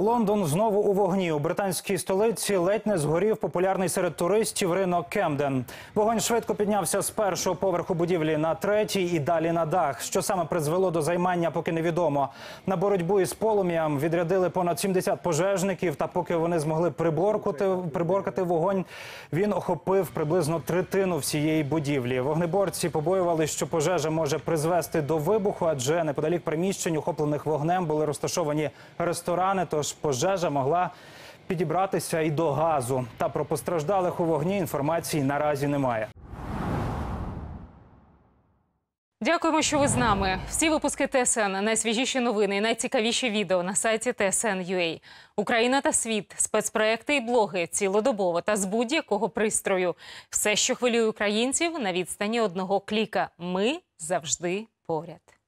Лондон знову у вогні. У британській столиці ледь не згорів популярний серед туристів ринок Кемден. Вогонь швидко піднявся з першого поверху будівлі на третій і далі на дах. Що саме призвело до займання, поки невідомо. На боротьбу із полум'ям відрядили понад 70 пожежників. Та поки вони змогли приборкати, приборкати вогонь, він охопив приблизно третину всієї будівлі. Вогнеборці побоювали, що пожежа може призвести до вибуху, адже неподалік приміщень, охоплених вогнем, були розташовані ресторани. Тож пожежа могла підібратися і до газу. Та про постраждалих у вогні інформації наразі немає. Дякуємо, що ви з нами. Всі випуски ТСН, найсвіжіші новини і найцікавіші відео на сайті TSN.ua. Україна та світ, спецпроекти і блоги цілодобово та з будь-якого пристрою. Все, що хвилює українців, на відстані одного кліка. Ми завжди поряд.